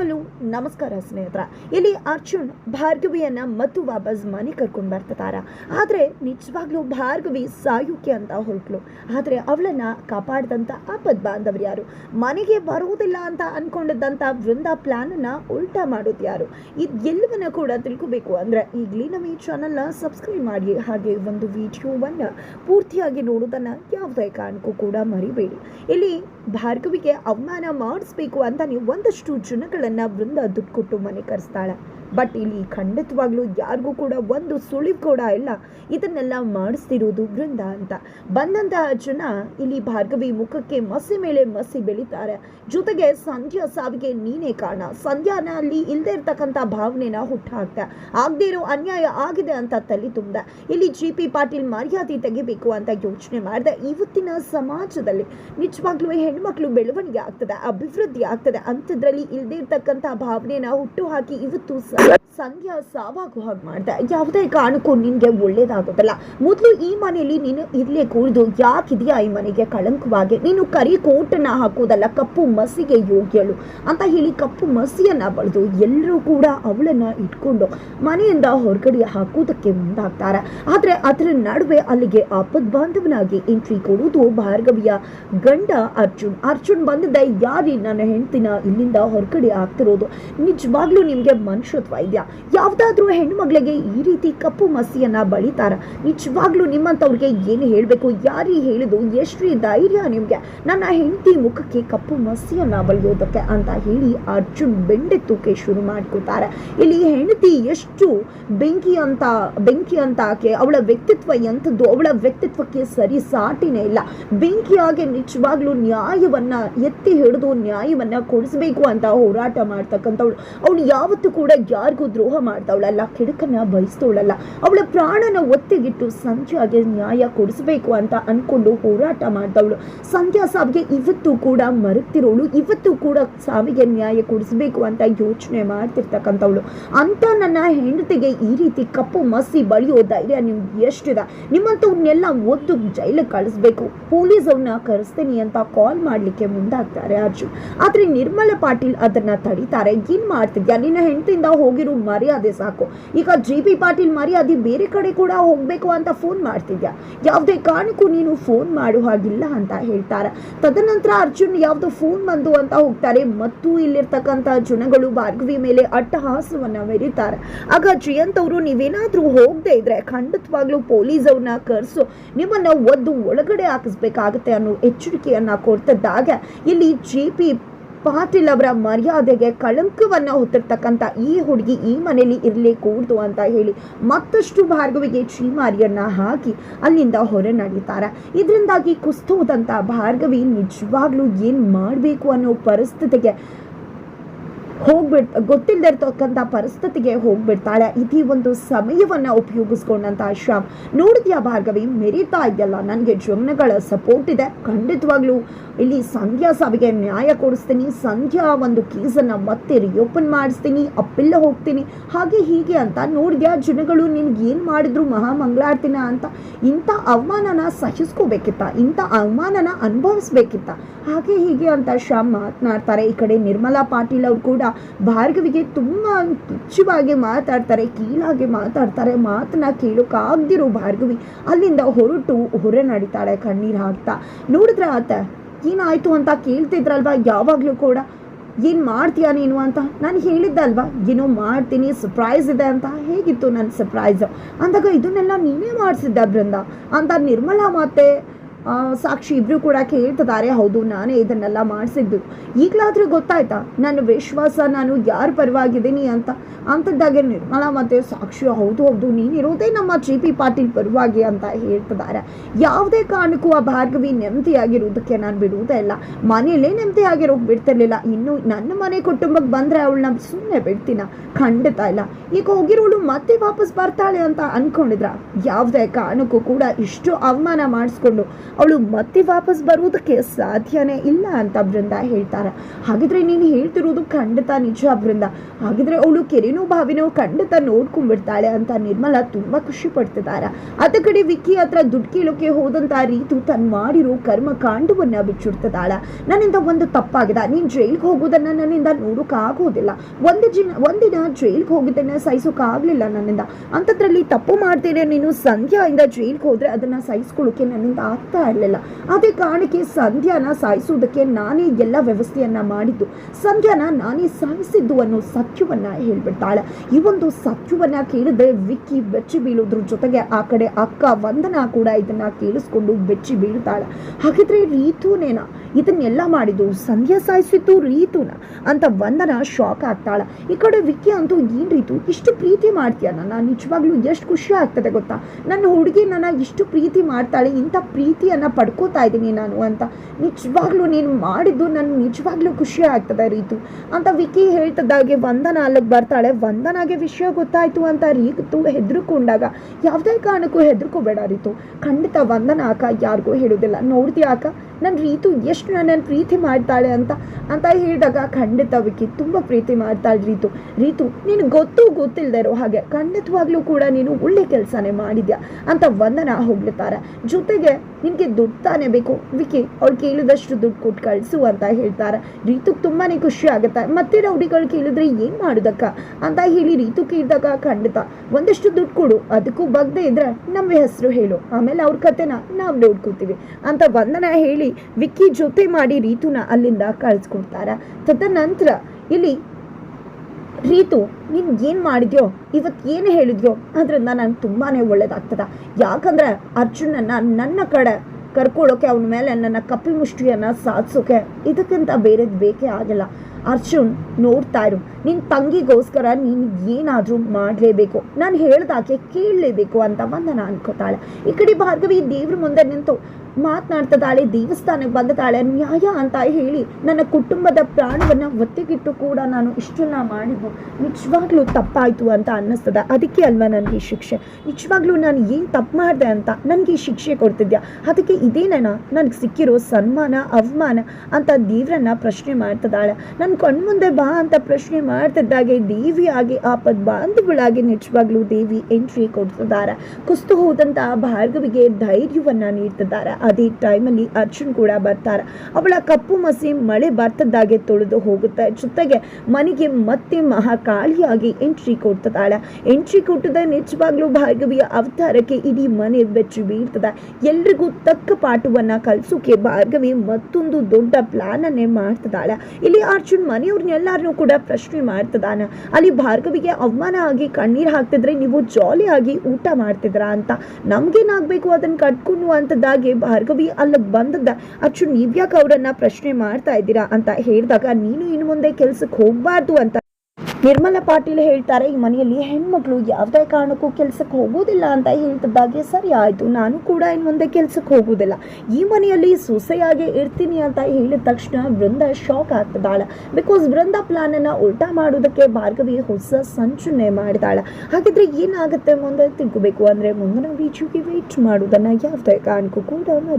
Hello, ನಮಸ್ಕಾರ ಸ್ನೇಹಿತರ. ಇಲ್ಲಿ ಅರ್ಜುನ್, ಭಾರ್ಗವಿಯನ್ನ ಮತ್ತು ವಾಪಸ್ ಮನೆ ಕರ್ಕೊಂಡು ಬರ್ತಿದಾರ. ಆದ್ರೆ ನಿಜವಾಗ್ಲೂ ಭಾರ್ಗವಿ ಸಾಯುಕ್ಯ ಅಂತ ಹೊರಟ್ಲು. ಆದ್ರೆ ಅವಳನ್ನ ಕಾಪಾಡದಂತ ಆಪದ್ ಬಾಂಧವ್ರು ಯಾರು? ಮನೆಗೆ ಬರುವುದಿಲ್ಲ ಅಂತ ಅನ್ಕೊಂಡಿದ್ದಂತ ವೃಂದ ಪ್ಲಾನ್ ಅನ್ನ ಉಲ್ಟಾ ಮಾಡೋದು ಯಾರು? ಇದು ಎಲ್ಲವನ್ನ ಕೂಡ ತಿಳ್ಕೋಬೇಕು. ಅಂದ್ರೆ ಈಗಲೇ ನಮ್ಮ ಈ ಚಾನಲ್ನ ಸಬ್ಸ್ಕ್ರೈಬ್ ಮಾಡಿ. ಹಾಗೆ ಒಂದು ವಿಡಿಯೋವನ್ನ ಪೂರ್ತಿಯಾಗಿ ನೋಡೋದನ್ನ ಯಾವುದೇ ಕಾರಣಕ್ಕೂ ಕೂಡ ಮರಿಬೇಡಿ. ಇಲ್ಲಿ ಭಾರ್ಗವಿಗೆ ಅವಮಾನ ಮಾಡಿಸ್ಬೇಕು ಅಂತಾನೆ ಒಂದಷ್ಟು ಜನಗಳನ್ನ ವೃಂದ ದುಡ್ಡು ಕೊಟ್ಟು ಮನೆ ಕರೆಸ್ತಾಳೆ. ಬಟ್ ಇಲ್ಲಿ ಖಂಡಿತವಾಗ್ಲೂ ಯಾರಿಗೂ ಕೂಡ ಒಂದು ಸುಳಿವು ಕೂಡ ಇಲ್ಲ. ಇದನ್ನೆಲ್ಲ ಮಾಡಿಸ್ತಿರೋದು ಬೃಂದ ಅಂತ. ಬಂದಂತಹ ಜನ ಇಲ್ಲಿ ಭಾರ್ಗವಿ ಮುಖಕ್ಕೆ ಮಸಿ ಮೇಲೆ ಮಸಿ ಬೆಳೀತಾರೆ. ಜೊತೆಗೆ ಸಂಧ್ಯಾ ಸಾವಿಗೆ ನೀನೇ ಕಾರಣ. ಸಂಧ್ಯಾನ ಅಲ್ಲಿ ಇಲ್ಲದೆ ಇರ್ತಕ್ಕಂಥ ಭಾವನೆನ ಹುಟ್ಟಾಕ್ತ ಆಗದೇ ಇರೋ ಅನ್ಯಾಯ ಆಗಿದೆ ಅಂತ ತಲೆ ತುಂಬ ಇಲ್ಲಿ ಜಿ ಪಿ ಪಾಟೀಲ್ ಮರ್ಯಾದೆ ತೆಗಿಬೇಕು ಅಂತ ಯೋಚನೆ ಮಾಡಿದೆ. ಇವತ್ತಿನ ಸಮಾಜದಲ್ಲಿ ನಿಜವಾಗ್ಲೂ ಹೆಣ್ಮಕ್ಳು ಬೆಳವಣಿಗೆ ಆಗ್ತದೆ, ಅಭಿವೃದ್ಧಿ ಆಗ್ತದೆ. ಅಂಥದ್ರಲ್ಲಿ ಇಲ್ಲದೆ ಇರ್ತಕ್ಕಂಥ ಭಾವನೆನ ಹುಟ್ಟು ಹಾಕಿ ಇವತ್ತು ಸಂಧ್ಯಾ ಸಾವಾಗು ಹಾಗೆ ಮಾಡ್ದೆ. ಯಾವುದೇ ಕಾರಣಕ್ಕೂ ನಿನ್ಗೆ ಒಳ್ಳೇದಾಗೋದಲ್ಲ. ಮೊದಲು ಈ ಮನೆಯಲ್ಲಿ ನೀನು ಇರ್ಲೇ ಕುಳಿದು ಯಾಕಿದೆಯಾ ಈ ಮನೆಗೆ ಕಳಂಕವಾಗಿ? ನೀನು ಕರಿ ಕೋಟನ್ನ ಹಾಕೋದಲ್ಲ, ಕಪ್ಪು ಮಸಿಗೆ ಯೋಗ್ಯಳು. ಅಂತ ಹೇಳಿ ಕಪ್ಪು ಮಸಿಯನ್ನ ಬಳಿದು ಎಲ್ಲರೂ ಕೂಡ ಅವಳನ್ನ ಇಟ್ಕೊಂಡು ಮನೆಯಿಂದ ಹೊರಗಡೆ ಹಾಕೋದಕ್ಕೆ ಮುಂದಾಗ್ತಾರೆ. ಆದ್ರೆ ಅದರ ನಡುವೆ ಅಲ್ಲಿಗೆ ಆಪದ್ ಬಾಂಧವನಾಗಿ ಎಂಟ್ರಿ ಕೊಡುವುದು ಭಾರ್ಗವಿಯ ಗಂಡ ಅರ್ಜುನ್. ಅರ್ಜುನ್ ಬಂದಿದ್ದ ಯಾರಿ ನನ್ನ ಹೆಂಡತಿನ ಇಲ್ಲಿಂದ ಹೊರಗಡೆ ಆಗ್ತಿರೋದು? ನಿಜವಾಗ್ಲೂ ನಿಮ್ಗೆ ಮನುಷ್ಯತ್ವ ಇದೆಯಾ ಯಾವ್ದಾದ್ರೂ ಹೆಣ್ಮಗಳಿಗೆ ಈ ರೀತಿ ಕಪ್ಪು ಮಸಿಯನ್ನ ಬಳಿತಾರ. ನಿಜವಾಗ್ಲೂ ನಿಮ್ಮಂಥವ್ರಿಗೆ ಏನು ಹೇಳ್ಬೇಕು? ಯಾರಿ ಹೇಳಿದು ಎಷ್ಟು ಧೈರ್ಯ ನಿಮ್ಗೆ? ನನ್ನ ಹೆಂಡತಿ ಮುಖಕ್ಕೆ ಕಪ್ಪು ಮಸಿಯನ್ನ ಬಳಿಯೋದಕ್ಕೆ ಅಂತ ಹೇಳಿ ಅರ್ಜುನ್ ಬೆಂಡೆತ್ತುಕ್ಕೆ ಶುರು ಮಾಡ್ಕೊತಾರೆ ಇಲ್ಲಿ ಹೆಂಡತಿ ಎಷ್ಟು ಬೆಂಕಿ ಅಂತ ಬೆಂಕಿ ಅಂತ ಆಕೆ, ಅವಳ ವ್ಯಕ್ತಿತ್ವ ಎಂಥದ್ದು? ಅವಳ ವ್ಯಕ್ತಿತ್ವಕ್ಕೆ ಸರಿ ಸಾಟಿನೇ ಇಲ್ಲ. ಬೆಂಕಿಯಾಗೆ ನಿಜವಾಗ್ಲೂ ನ್ಯಾಯವನ್ನ ಎತ್ತಿ ಹಿಡಿದು ನ್ಯಾಯವನ್ನ ಕೊಡಿಸ್ಬೇಕು ಅಂತ ಹೋರಾಟ ಮಾಡ್ತಕ್ಕಂಥವಳು. ಅವಳು ಯಾವತ್ತೂ ಕೂಡ ಯಾರಿಗೂ ದ್ರೋಹ ಮಾಡ್ತಾವಳಲ್ಲ ಕೆಡುಕನ್ನ ಬಯಸ್ತವಳಲ್ಲ. ಅವಳ ಪ್ರಾಣನ ಒತ್ತಿಗಿಟ್ಟು ಸಂಧ್ಯಾಗೆ ನ್ಯಾಯ ಕೊಡಿಸ್ಬೇಕು ಅಂತ ಅನ್ಕೊಂಡು ಹೋರಾಟ ಮಾಡ್ದವಳು. ಸಂಧ್ಯಾ ಸಾವಿಗೆ ಇವತ್ತು ಕೂಡ ಮರುಗ್ತಿರೋಳು, ಇವತ್ತು ಕೂಡ ಸಾವಿಗೆ ನ್ಯಾಯ ಕೊಡಿಸ್ಬೇಕು ಅಂತ ಯೋಚನೆ ಮಾಡ್ತಿರ್ತಕ್ಕಂಥವಳು. ಅಂತ ನನ್ನ ಹೆಂಡತಿಗೆ ಈ ರೀತಿ ಕಪ್ಪು ಮಸಿ ಬಳಿಯೋ ಧೈರ್ಯ ನಿಮ್ಗೆ ಎಷ್ಟಿದೆ? ನಿಮ್ಮಂಥವ್ರನ್ನೆಲ್ಲ ಒದ್ದು ಜೈಲಿಗೆ ಕಳಿಸ್ಬೇಕು. ಪೊಲೀಸ್ ಅವ್ರನ್ನ ಕರೆಸ್ತೀನಿ ಅಂತ ಕಾಲ್ ಮಾಡ್ಲಿಕ್ಕೆ ಮುಂದಾಗ್ತಾರೆ ಅರ್ಜುನ್. ಆದ್ರೆ ನಿರ್ಮಲ ಪಾಟೀಲ್ ಅದನ್ನ ತಡೀತಾರೆ. ಏನ್ ಮಾಡ್ತಿದ್ಯಾ? ನಿನ್ನ ಹೆಂಡತಿಯಿಂದ ಹೋಗಿರೋ ಮರ್ಯಾದೆ ಸಾಕು. ಈಗ ಜಿ ಪಿ ಪಾಟೀಲ್ ಮರ್ಯಾದೆ ಬೇರೆ ಕಡೆ ಕೂಡ ಹೋಗಬೇಕು ಅಂತ ಫೋನ್ ಮಾಡ್ತಿದ್ಯಾ? ಯಾವುದೇ ಕಾರಣಕ್ಕೂ ನೀನು ಫೋನ್ ಮಾಡೋ ಹಾಗಿಲ್ಲ ಅಂತ ಹೇಳ್ತಾರೆ. ತದನಂತರ ಅರ್ಜುನ್ ಯಾವುದೋ ಫೋನ್ ಬಂದು ಅಂತ ಹೋಗ್ತಾರೆ. ಮತ್ತು ಇಲ್ಲಿರ್ತಕ್ಕಂಥ ಜನಗಳು ಭಾರ್ಗವಿ ಮೇಲೆ ಅಟ್ಟಹಾಸವನ್ನ ಮೆರೀತಾರೆ. ಆಗ ಜಯಂತ್ ಅವರು, ನೀವೇನಾದ್ರೂ ಹೋಗದೆ ಇದ್ರೆ ಖಂಡಿತವಾಗ್ಲೂ ಪೊಲೀಸ್ ಅವ್ರನ್ನ ಕರೆಸು. ನಿಮ್ಮನ್ನ ಒದ್ದು ಒಳಗಡೆ ಹಾಕಿಸ್ಬೇಕಾಗತ್ತೆ ಅನ್ನೋ ಎಚ್ಚರಿಕೆಯನ್ನ ಕೊಡ್ತಿದ್ದಾಗ ಇಲ್ಲಿ ಜಿ ಪಿ ಪಾಟೀಲ್ ಅವರ ಮರ್ಯಾದೆಗೆ ಕಳಂಕವನ್ನು ಹೊತ್ತಿರ್ತಕ್ಕಂಥ ಈ ಹುಡುಗಿ ಈ ಮನೆಯಲ್ಲಿ ಇರಲೇ ಕೂಡ್ದು ಅಂತ ಹೇಳಿ ಮತ್ತಷ್ಟು ಭಾರ್ಗವಿಗೆ ಚೀಮಾರಿಯನ್ನ ಹಾಕಿ ಅಲ್ಲಿಂದ ಹೊರ ನಡೀತಾರೆ. ಇದರಿಂದಾಗಿ ಕುಸ್ತೋದಂಥ ಭಾರ್ಗವಿ ನಿಜವಾಗ್ಲೂ ಏನು ಮಾಡಬೇಕು ಅನ್ನೋ ಪರಿಸ್ಥಿತಿಗೆ ಹೋಗ್ಬಿಡ್ ಗೊತ್ತಿಲ್ಲದೆ ಇರ್ತಕ್ಕಂಥ ಪರಿಸ್ಥಿತಿಗೆ ಹೋಗ್ಬಿಡ್ತಾಳೆ. ಇದೇ ಒಂದು ಸಮಯವನ್ನ ಉಪಯೋಗಿಸ್ಕೊಂಡಂಥ ಶ್ಯಾಮ್. ನೋಡಿದ್ಯಾ ಭಾರ್ಗವಿ, ಮೆರಿತಾ ಇದೆಯಲ್ಲ, ನನಗೆ ಜಮನಗಳ ಸಪೋರ್ಟ್ ಇದೆ. ಖಂಡಿತವಾಗ್ಲೂ. ಇಲ್ಲಿ ಸಂಧ್ಯಾ ಸಾವಿಗೆ ನ್ಯಾಯ ಕೊಡಿಸ್ತೀನಿ. ಸಂಧ್ಯಾ ಒಂದು ಕೇಸನ್ನ ಮತ್ತೆ ರಿಓಪನ್ ಮಾಡಿಸ್ತೀನಿ. ಅಪ್ಪಿಲ್ಲ ಹೋಗ್ತೀನಿ. ಹಾಗೆ ಹೀಗೆ ಅಂತ ನೋಡಿದ್ಯಾ? ಜನಗಳು ನಿನ್ಗೆ ಏನು ಮಾಡಿದ್ರು? ಮಹಾಮಂಗಳಾರ್ತಿನ ಅಂತ. ಇಂಥ ಅವಮಾನನ ಸಹಿಸ್ಕೋಬೇಕಿತ್ತ. ಇಂಥ ಅವಮಾನನ ಅನುಭವಿಸ್ಬೇಕಿತ್ತ. ಹಾಗೆ ಹೀಗೆ ಅಂತ ಶ್ಯಾಮ್ ಮಾತನಾಡ್ತಾರೆ. ಈ ಕಡೆ ನಿರ್ಮಲಾ ಪಾಟೀಲ್ ಅವ್ರು ಕೂಡ ಭಾರ್ಗವಿಗೆ ತುಂಬ ತುಚ್ಛವಾಗಿ ಮಾತಾಡ್ತಾರೆ ಕೀಳಾಗಿ ಮಾತಾಡ್ತಾರೆ. ಮಾತನ್ನ ಕೇಳೋಕ್ಕಾಗ್ದಿರೋ ಭಾರ್ಗವಿ ಅಲ್ಲಿಂದ ಹೊರಟು ಹೊರೆ ನಡೀತಾಳೆ ಕಣ್ಣೀರು ಹಾಕ್ತಾ ನೋಡಿದ್ರೆ ಆತ ಏನಾಯ್ತು ಅಂತ ಕೇಳ್ತಿದ್ರಲ್ವಾ ಯಾವಾಗಲೂ ಕೂಡ. ಏನು ಮಾಡ್ತೀಯ ನೀನು ಅಂತ? ನಾನು ಹೇಳಿದ್ದಲ್ವಾ ಏನೋ ಮಾಡ್ತೀನಿ ಸರ್ಪ್ರೈಸ್ ಇದೆ ಅಂತ. ಹೇಗಿತ್ತು ನನ್ನ ಸರ್ಪ್ರೈಸ್ ಅಂದಾಗ ಇದನ್ನೆಲ್ಲ ನೀನೇ ಮಾಡಿಸಿದ್ದ ಬೃಂದ. ಅಂತ ನಿರ್ಮಲಾ ಮತ್ತೆ ಆ, ಸಾಕ್ಷಿ ಇಬ್ರು ಕೂಡ ಕೇಳ್ತಿದ್ದಾರೆ. ಹೌದು, ನಾನೇ ಇದನ್ನೆಲ್ಲ ಮಾಡಿಸಿದ್ದು. ಈಗಲಾದರೂ ಗೊತ್ತಾಯ್ತಾ? ನನ್ನ ವಿಶ್ವಾಸ, ನಾನು ಯಾರ ಪರವಾಗಿದ್ದೀನಿ ಅಂತ? ಅಂಥದ್ದಾಗೆ ನಿರ್ಮಲಾ ಮತ್ತೆ ಸಾಕ್ಷಿ, ಹೌದು ಹೌದು ನೀನಿರೋದೇ ನಮ್ಮ ಜಿ ಪಿ ಪಾಟೀಲ್ ಪರವಾಗಿ ಅಂತ ಹೇಳ್ತಿದ್ದಾರೆ. ಯಾವುದೇ ಕಾರಣಕ್ಕೂ ಆ ಭಾರ್ಗವಿ ನೆಮ್ಮದಿಯಾಗಿರೋದಕ್ಕೆ ನಾನು ಬಿಡುವುದೇ ಇಲ್ಲ. ಮನೆಯಲ್ಲೇ ನೆಮ್ಮದಿಯಾಗಿರೋಕೆ ಬಿಡ್ತಿರ್ಲಿಲ್ಲ. ಇನ್ನು ನನ್ನ ಮನೆ ಕುಟುಂಬಕ್ಕೆ ಬಂದರೆ ಅವಳನ್ನ ಸುಮ್ಮನೆ ಬಿಡ್ತೀನ? ಖಂಡಿತ ಇಲ್ಲ. ಈಗ ಹೋಗಿರೋಳು ಮತ್ತೆ ವಾಪಸ್ ಬರ್ತಾಳೆ ಅಂತ ಅನ್ಕೊಂಡಿದ್ರ? ಯಾವುದೇ ಕಾರಣಕ್ಕೂ ಕೂಡ ಇಷ್ಟು ಅವಮಾನ ಮಾಡಿಸ್ಕೊಂಡು ಅವಳು ಮತ್ತೆ ವಾಪಸ್ ಬರುವುದಕ್ಕೆ ಸಾಧ್ಯನೇ ಇಲ್ಲ ಅಂತ ಬೃಂದ ಹೇಳ್ತಾರೆ. ಹಾಗಿದ್ರೆ ನೀನು ಹೇಳ್ತಿರೋದು ಖಂಡಿತ ನಿಜ ಬೃಂದ ಹಾಗಿದ್ರೆ ಅವಳು ಕೆರೆನೋ ಬಾವಿನೋ ಖಂಡಿತ ನೋಡ್ಕೊಂಡ್ಬಿಡ್ತಾಳೆ ಅಂತ ನಿರ್ಮಲಾ ತುಂಬಾ ಖುಷಿ ಪಡ್ತಿದ್ದಾರೆ. ಅದ ಕಡೆ ವಿಕ್ಕಿ ಹತ್ರ ದುಡ್ಡು ಕೇಳೋಕೆ ಹೋದಂತ ರೀತು ತನ್ ಮಾಡಿರೋ ಕರ್ಮ ಕಾಂಡವನ್ನ ಬಿಚ್ಚಿಡ್ತಿದ್ದಾಳ. ನನ್ನಿಂದ ಒಂದು ತಪ್ಪಾಗಿದೆ. ನೀನ್ ಜೈಲ್ಗೆ ಹೋಗೋದನ್ನ ನನ್ನಿಂದ ನೋಡೋಕ್ಕಾಗೋದಿಲ್ಲ ಒಂದು ಜಿನ ಒಂದಿನ ಜೈಲ್ಗೆ ಹೋಗಿದ್ದನ್ನ ಸಹಿಸೋಕ್ ಆಗ್ಲಿಲ್ಲ ನನ್ನಿಂದ. ಅಂಥದ್ರಲ್ಲಿ ತಪ್ಪು ಮಾಡ್ತೀರಿ ನೀನು ಸಂಧ್ಯಾಯಿಂದ ಜೈಲ್ಗೆ ಹೋದ್ರೆ ಅದನ್ನ ಸಹಿಸ್ಕೊಳ್ಳೋಕೆ ನನ್ನಿಂದ ಆಗ್ತಾ ಇರಲಿಲ್ಲ. ಅದೇ ಕಾರಣಕ್ಕೆ ಸಂಧ್ಯಾನ ಸಾಯಿಸೋದಕ್ಕೆ ನಾನೇ ಎಲ್ಲ ವ್ಯವಸ್ಥೆಯನ್ನ ಮಾಡಿದ್ದು. ಸಂಧ್ಯಾನ ನಾನೇ ಸಾಯಿಸಿದ್ದು ಅನ್ನೋ ಸತ್ಯವನ್ನ ಹೇಳ್ಬಿಡ್ತಾಳೆ. ಈ ಒಂದು ಸತ್ಯವನ್ನ ಕೇಳಿದ್ರೆ ವಿಕ್ಕಿ ಬೆಚ್ಚಿ ಬೀಳೋದ್ರ ಜೊತೆಗೆ ಆ ಕಡೆ ಅಕ್ಕ ವಂದನಾ ಕೂಡ ಇದನ್ನ ಕೇಳಿಸ್ಕೊಂಡು ಬೆಚ್ಚಿ ಬೀಳ್ತಾಳೆ. ಹಾಗಿದ್ರೆ ರೀತುನೇನ, ಇದನ್ನೆಲ್ಲ ಮಾಡಿದ್ದು ಸಂಧ್ಯಾ ಸಾಯಿಸಿದ್ದು ರೀತುನ ಅಂತ ವಂದನ ಶಾಕ್ ಆಗ್ತಾಳ. ಈ ಕಡೆ ವಿಕ್ಕಿ ಅಂತೂ, ಏನ್ ರೀತು? ಇಷ್ಟು ಪ್ರೀತಿ ಮಾಡ್ತೀಯ ನಾನು ನಿಜವಾಗ್ಲೂ ಎಷ್ಟು ಖುಷಿ ಆಗ್ತದೆ ಗೊತ್ತಾ? ನನ್ನ ಹುಡುಗಿ ನನ್ನ ಇಷ್ಟು ಪ್ರೀತಿ ಮಾಡ್ತಾಳೆ, ಇಂಥ ಪ್ರೀತಿಯನ್ನ ಪಡ್ಕೋತಾ ಇದ್ದೀನಿ ನಾನು ಅಂತ. ನಿಜವಾಗ್ಲೂ ನೀನು ಮಾಡಿದ್ದು ನಾನು ನಿಜವಾಗ್ಲೂ ಖುಷಿ ಆಗ್ತದೆ ರೀತು. ಅಂತ ವಿಕಿ ಹೇಳ್ತಿದ್ದಾಗೆ ವಂದನ ಅಲ್ಲಿಗೆ ಬರ್ತಾಳೆ. ವಂದನಾಗೆ ವಿಷಯ ಗೊತ್ತಾಯ್ತು ಅಂತ ರೀತು ಹೆದರ್ಕೊಂಡಾಗ ಯಾವುದೇ ಕಾರಣಕ್ಕೂ ಹೆದರ್ಕೋಬೇಡ ರೀತು. ಖಂಡಿತ ವಂದನ ಅಕ್ಕ, ಯಾರಿಗೂ ಹೇಳೋದಿಲ್ಲ. ನೋಡ್ತೀಯ ಅಕ್ಕ ನನ್ನ ರೀತು ಎಷ್ಟು ನನ್ನನ್ನು ಪ್ರೀತಿ ಮಾಡ್ತಾಳೆ ಅಂತ ಅಂತ ಹೇಳಿದಾಗ ಖಂಡಿತ ವಿಕಿ ತುಂಬ ಪ್ರೀತಿ ಮಾಡ್ತಾಳೆ ರೀತು. ರೀತು, ನೀನು ಗೊತ್ತು ಗೊತ್ತಿಲ್ಲದೆ ಇರೋ ಹಾಗೆ ಖಂಡಿತವಾಗ್ಲೂ ಕೂಡ ನೀನು ಒಳ್ಳೆ ಕೆಲಸನೇ ಮಾಡಿದ್ಯಾ ಅಂತ ವಂದನ ಹೋಗ್ಲಿತಾರೆ ಜೊತೆಗೆ ನಿನಗೆ ದುಡ್ಡು ತಾನೇ ಬೇಕು. ವಿಕಿ, ಅವ್ಳು ಕೇಳಿದಷ್ಟು ದುಡ್ಡು ಕೊಟ್ಟು ಕಳಿಸು ಅಂತ ಹೇಳ್ತಾರೆ. ರೀತುಕ್ ತುಂಬಾ ಖುಷಿ ಆಗುತ್ತೆ. ಮತ್ತೆ ರೌಡಿಗಳು ಕೇಳಿದ್ರೆ ಏನು ಮಾಡೋದಕ್ಕ? ಅಂತ ಹೇಳಿ ರೀತು ಕೇಳಿದಾಗ ಖಂಡಿತ, ಒಂದಷ್ಟು ದುಡ್ಡು ಕೊಡು, ಅದಕ್ಕೂ ಬಗ್ದೇ ಇದ್ರೆ ನಮ್ಮ ಹೆಸರು ಹೇಳು. ಆಮೇಲೆ ಅವ್ರ ಕತೆನ ನಾವು ನೋಡ್ಕೋತೀವಿ. ಅಂತ ವಂದನ ಹೇಳಿ ವಿಕ್ಕಿ ಜೊತೆ ಮಾಡಿ ರೀತುನ ಅಲ್ಲಿಂದ ಕಳಿಸ್ಕೊಡ್ತಾರೆ. ತದನಂತರ ಇಲ್ಲಿ ರೀತು ನೀನು ಏನು ಮಾಡಿದ್ಯೋ ಇವತ್ತು ಏನು ಹೇಳಿದ್ಯೋ, ಅದರಿಂದ ನನಗೆ ತುಂಬಾ ಒಳ್ಳೇದಾಗ್ತದ. ಯಾಕಂದ್ರೆ ಅರ್ಜುನನ್ನ ನನ್ನ ಕಡೆ ಕರ್ಕೊಳ್ಳೋಕೆ ಅವನ ಮೇಲೆ ನನ್ನ ಕಪ್ಪಿ ಮುಷ್ಟಿಯನ್ನು ಸಾಧಿಸೋಕೆ, ಇದಕ್ಕಿಂತ ಬೇರೆದು ಬೇಕೇ ಆಗಿಲ್ಲ. ಅರ್ಜುನ್, ನೋಡ್ತಾ ಇರು. ನಿನ್ನ ತಂಗಿಗೋಸ್ಕರ ನೀನು ಏನಾದರೂ ಮಾಡಲೇಬೇಕು. ನಾನು ಹೇಳ್ದಾಕೆ ಕೇಳಲೇಬೇಕು ಅಂತ ಬಂದ ನಾನು ಅನ್ಕೋತಾಳೆ. ಈ ಕಡೆ ಭಾರ್ಗವಿ ದೇವ್ರ ಮುಂದೆ ನಿಂತು ಮಾತನಾಡ್ತಿದ್ದಾಳೆ ದೇವಸ್ಥಾನಕ್ಕೆ ಬಂದದಾಳೆ ನ್ಯಾಯ ಅಂತ ಹೇಳಿ ನನ್ನ ಕುಟುಂಬದ ಪ್ರಾಣವನ್ನು ಒತ್ತಿಗಿಟ್ಟು ಕೂಡ ನಾನು ಇಷ್ಟನ್ನ ಮಾಡಿದ್ದು. ನಿಜವಾಗ್ಲೂ ತಪ್ಪಾಯಿತು ಅಂತ ಅನ್ನಿಸ್ತದ. ಅದಕ್ಕೆ ಅಲ್ವಾ ನನಗೆ ಶಿಕ್ಷೆ? ನಿಜವಾಗ್ಲೂ ನಾನು ಏನು ತಪ್ಪು ಮಾಡಿದೆ ಅಂತ ನನಗೆ ಶಿಕ್ಷೆ ಕೊಡ್ತಿದ್ಯಾ? ಅದಕ್ಕೆ ಇದೇನೇನ ನನಗೆ ಸಿಕ್ಕಿರೋ ಸನ್ಮಾನ, ಅವಮಾನ ಅಂತ ದೇವ್ರನ್ನ ಪ್ರಶ್ನೆ ಮಾಡ್ತಿದ್ದಾಳೆ ನನ್ನ ಕಣ್ಮುಂದೆ ಬಾ ಅಂತ ಪ್ರಶ್ನೆ ಮಾಡ್ತಿದ್ದಾಗೆ ದೇವಿಯಾಗಿ ಆಪದ್ ಬಾಂಧವಳಾಗಿ ನಿಜವಾಗ್ಲೂ ದೇವಿ ಎಂಟ್ರಿ ಕೊಡ್ತಿದ್ದಾರೆ. ಕುಸ್ತು ಹೋದಂಥ ಭಾರ್ಗವಿಗೆ ಧೈರ್ಯವನ್ನ ನೀಡ್ತಿದ್ದಾರೆ. ಅದೇ ಟೈಮಲ್ಲಿ ಅರ್ಜುನ್ ಕೂಡ ಬರ್ತಾರೆ. ಅವಳ ಕಪ್ಪು ಮಸಿ ಮಳೆ ಬರ್ತದಾಗೆ ತೊಳೆದು ಹೋಗುತ್ತೆ. ಜೊತೆಗೆ ಮನೆಗೆ ಮತ್ತೆ ಮಹಾಕಾಳಿಯಾಗಿ ಎಂಟ್ರಿ ಕೊಡ್ತದಾಳೆ. ಎಂಟ್ರಿ ಕೊಟ್ಟದ ನಿಜವಾಗ್ಲೂ ಭಾರ್ಗವಿಯ ಅವತಾರಕ್ಕೆ ಇಡೀ ಮನೆ ಬೆಚ್ಚಿ ಬೀಳ್ತದೆ. ಎಲ್ರಿಗೂ ತಕ್ಕ ಪಾಠವನ್ನ ಕಲಿಸೋಕೆ ಭಾರ್ಗವಿ ಮತ್ತೊಂದು ದೊಡ್ಡ ಪ್ಲಾನ್ ಅನ್ನೇ ಮಾಡ್ತಿದ್ದಾಳೆ ಇಲ್ಲಿ ಅರ್ಜುನ್ ಮನೆಯವ್ರನ್ನೆಲ್ಲರನ್ನೂ ಕೂಡ ಪ್ರಶ್ನೆ ಮಾಡ್ತಿದ್ದಾನೆ ಅಲ್ಲಿ ಭಾರ್ಗವಿಗೆ ಅವಮಾನ ಆಗಿ ಕಣ್ಣೀರು ಹಾಕ್ತಿದ್ರೆ ನೀವು ಜಾಲಿಯಾಗಿ ಊಟ ಮಾಡ್ತಿದ್ರಾ ಅಂತ. ನಮ್ಗೇನಾಗಬೇಕು ಅದನ್ನ ಕಟ್ಕೊಂಡು ಅಂತದಾಗೆ ಭಾರ್ಗವಿ ಅಲ್ಲಿಗೆ ಬಂದದ್ದ, ಅಚ್ಚು, ನೀವ್ಯಾಕೆ ಅವರನ್ನ ಪ್ರಶ್ನೆ ಮಾಡ್ತಾ ಇದ್ದೀರಾ? ಅಂತ ಹೇಳಿದಾಗ, ನೀನು ಇನ್ನು ಮುಂದೆ ಕೆಲ್ಸಕ್ಕೆ ಹೋಗ್ಬಾರ್ದು ಅಂತ ನಿರ್ಮಲಾ ಪಾಟೀಲ್ ಹೇಳ್ತಾರೆ, ಈ ಮನೆಯಲ್ಲಿ ಹೆಣ್ಮಕ್ಳು ಯಾವುದೇ ಕಾರಣಕ್ಕೂ ಕೆಲಸಕ್ಕೆ ಹೋಗೋದಿಲ್ಲ ಅಂತ ಹೇಳ್ತಿದ್ದಾಗೆ ಸರಿ ಆಯಿತು, ನಾನು ಕೂಡ ಇನ್ನು ಮುಂದೆ ಕೆಲಸಕ್ಕೆ ಹೋಗೋದಿಲ್ಲ ಈ ಮನೆಯಲ್ಲಿ ಸೊಸೆಯಾಗಿ ಇರ್ತೀನಿ ಅಂತ ಹೇಳಿದ ತಕ್ಷಣ ವೃಂದ ಶಾಕ್ ಆಗ್ತದಾಳ ಬಿಕಾಸ್ ವೃಂದ ಪ್ಲಾನ್ ಅನ್ನ ಉಲ್ಟಾ ಮಾಡೋದಕ್ಕೆ ಭಾರ್ಗವಿ ಹೊಸ ಸಂಚುನೆ ಮಾಡಿದಾಳ. ಹಾಗಿದ್ರೆ ಏನಾಗುತ್ತೆ ಮುಂದೆ ತಿಳ್ಕೋಬೇಕು ಅಂದ್ರೆ ಮುಂದಿನ ಬೀಚುಗೆ ವೇಟ್ ಮಾಡೋದನ್ನು ಯಾವುದೇ ಕಾರಣಕ್ಕೂ ಕೂಡ ಮರಿ